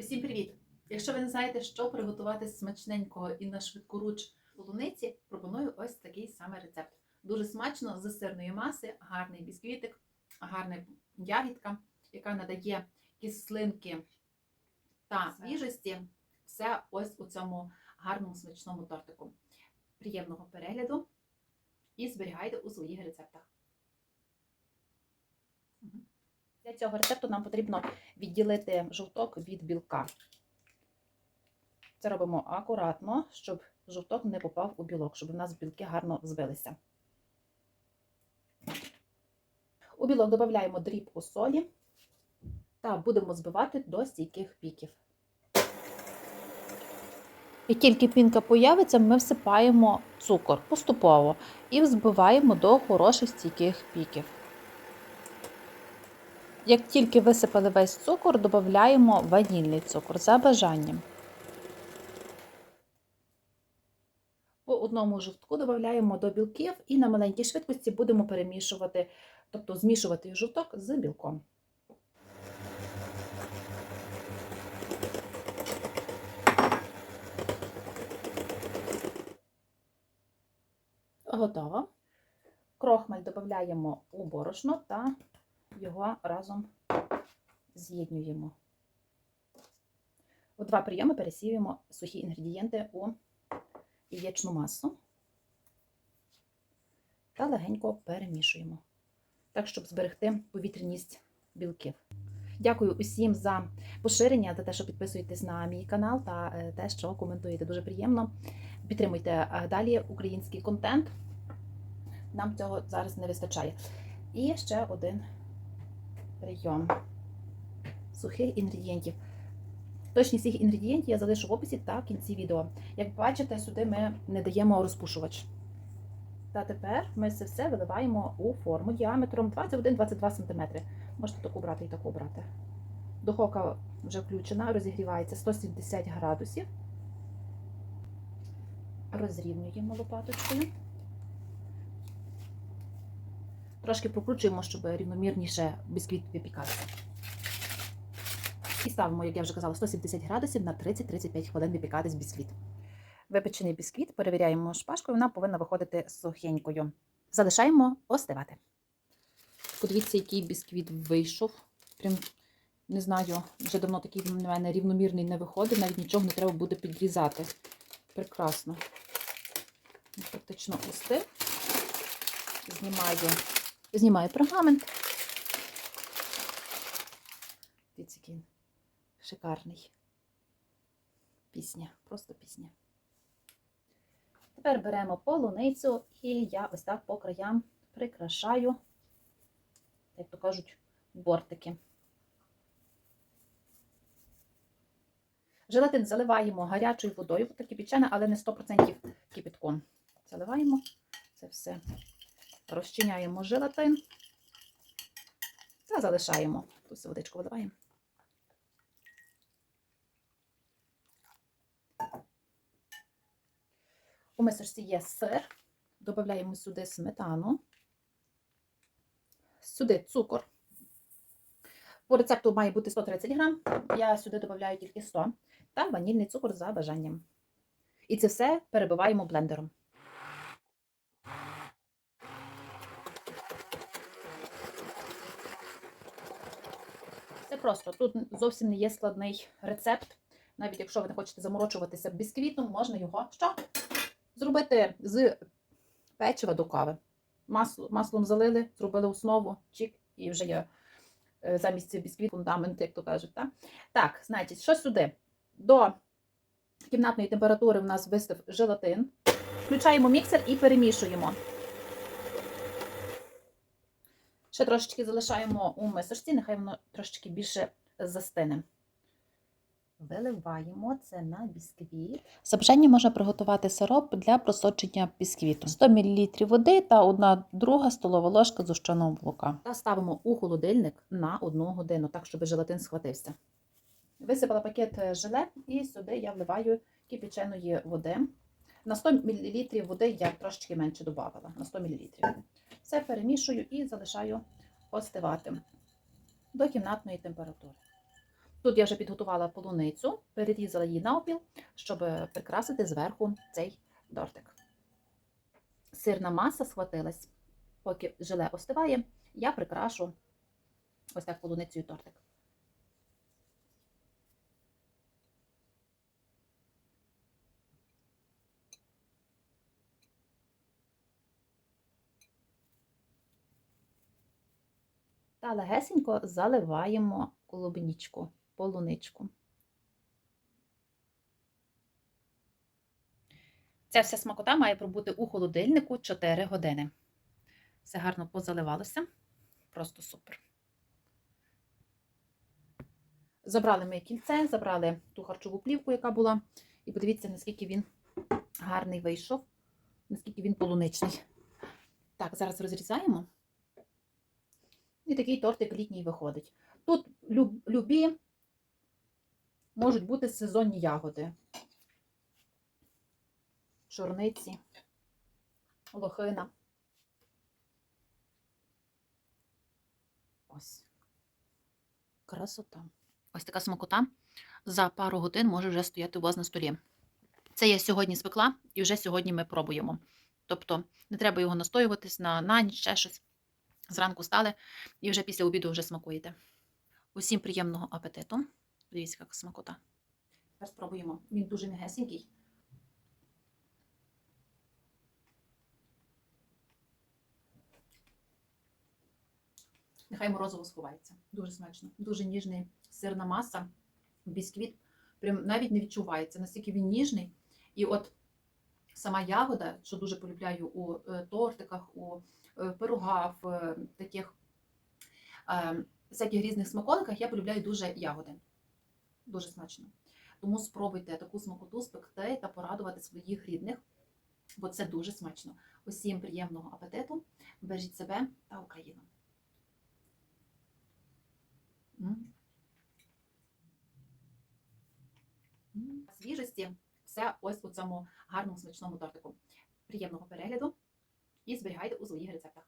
Всім привіт! Якщо ви не знаєте, що приготувати з смачненького і на швидкоруч полуниці, пропоную ось такий саме рецепт. Дуже смачно з сирної маси, гарний бісквітик, гарна ягідка, яка надає кислинки та свіжості. Все ось у цьому гарному смачному тортику. Приємного перегляду і зберігайте у своїх рецептах. Для цього рецепту нам потрібно відділити жовток від білка. Це робимо акуратно, щоб жовток не попав у білок, щоб у нас білки гарно збилися. У білок додаємо дрібку солі та будемо збивати до стійких піків. І тільки пінка появиться, ми всипаємо цукор поступово і взбиваємо до хороших стійких піків. Як тільки висипали весь цукор, додаємо ванільний цукор за бажанням. По одному жовтку додаємо до білків і на маленькій швидкості будемо перемішувати, тобто змішувати жовток з білком. Готово. Крохмаль додаємо у борошно та його разом з'єднуємо. У два прийоми пересіюємо сухі інгредієнти у яєчну масу та легенько перемішуємо, так, щоб зберегти повітряність білків. Дякую усім за поширення, за те, що підписуєтесь на мій канал та е, те, що коментуєте. Дуже приємно. Підтримуйте е, далі український контент. Нам цього зараз не вистачає. І ще один прийом сухих інгредієнтів. Точність цих інгредієнтів я залишу в описі та в кінці відео. Як бачите, сюди ми не даємо розпушувач. Та тепер ми це все виливаємо у форму діаметром 21-22 см. Можете таку брати і таку брати. Духовка вже включена, розігрівається 170 градусів. Розрівнюємо лопаточкою. Трошки прокручуємо, щоб рівномірніше бісквіт випікався. І ставимо, як я вже казала, 170 градусів на 30-35 хвилин випікатись бісквіт. Випечений бісквіт перевіряємо шпажкою, вона повинна виходити сухенькою. Залишаємо остивати. Подивіться, який бісквіт вийшов. Прям, не знаю, вже давно такий в мене рівномірний не виходить, навіть нічого не треба буде підрізати. Прекрасно. Практично остив. Знімаю Знімаю пергамент. Дивіться, шикарний. Пісня, просто пісня. Тепер беремо полуницю і я ось так по краям прикрашаю, як то кажуть, бортики. Желатин заливаємо гарячою водою, вода кипячена, але не 100% кипятком. Заливаємо це все розчиняємо желатин та залишаємо. Тут водичку виливаємо. У мисочці є сир, додаємо сюди сметану, сюди цукор. По рецепту має бути 130 грам, я сюди додаю тільки 100 та ванільний цукор за бажанням. І це все перебиваємо блендером. Просто. Тут зовсім не є складний рецепт. Навіть якщо ви не хочете заморочуватися бісквітом, можна його що? Зробити з печива до кави. Масло, маслом залили, зробили основу, чик, і вже є е, замість бісквіт, фундамент, як то кажуть. Так, так значить, що сюди? До кімнатної температури у нас вистав желатин. Включаємо міксер і перемішуємо. Ще трошечки залишаємо у мисочці, нехай воно трошечки більше застине. Виливаємо це на бісквіт. За бажанням можна приготувати сироп для просочення бісквіту. 100 мл води та 1 друга столова ложка зущеного молока. Та ставимо у холодильник на 1 годину, так, щоб желатин схватився. Висипала пакет желе і сюди я вливаю кипяченої води. На 100 мл води я трошечки менше додавала, на 100 мл. Все перемішую і залишаю остивати до кімнатної температури. Тут я вже підготувала полуницю, перерізала її навпіл, щоб прикрасити зверху цей тортик. Сирна маса схватилась. Поки желе остиває, я прикрашу ось так полуницею тортик. Та легесенько заливаємо клубнічку, полуничку. Ця вся смакота має пробути у холодильнику 4 години. Все гарно позаливалося. Просто супер. Забрали ми кільце, забрали ту харчову плівку, яка була. І подивіться, наскільки він гарний вийшов, наскільки він полуничний. Так, зараз розрізаємо. І такий тортик літній виходить. Тут любі можуть бути сезонні ягоди. Чорниці, лохина. Ось. Красота. Ось така смакота за пару годин може вже стояти у вас на столі. Це я сьогодні спекла, і вже сьогодні ми пробуємо. Тобто не треба його настоюватись на, на ще щось. Зранку стали і вже після обіду вже смакуєте. Усім приємного апетиту. Дивіться, яка смакота. Тепер спробуємо. Він дуже м'ягесенький. Нехай морозиво сховається. Дуже смачно. Дуже ніжний сирна маса, бісквіт. Прям навіть не відчувається, настільки він ніжний. І от сама ягода, що дуже полюбляю у е, тортиках, у е, пирогах, в е, таких всяких різних смаколиках, я полюбляю дуже ягоди. Дуже смачно. Тому спробуйте таку смакоту спекти та порадувати своїх рідних, бо це дуже смачно. Усім приємного апетиту, бережіть себе та Україну. Свіжості все ось у цьому гарному смачному тортику. Приємного перегляду і зберігайте у своїх рецептах.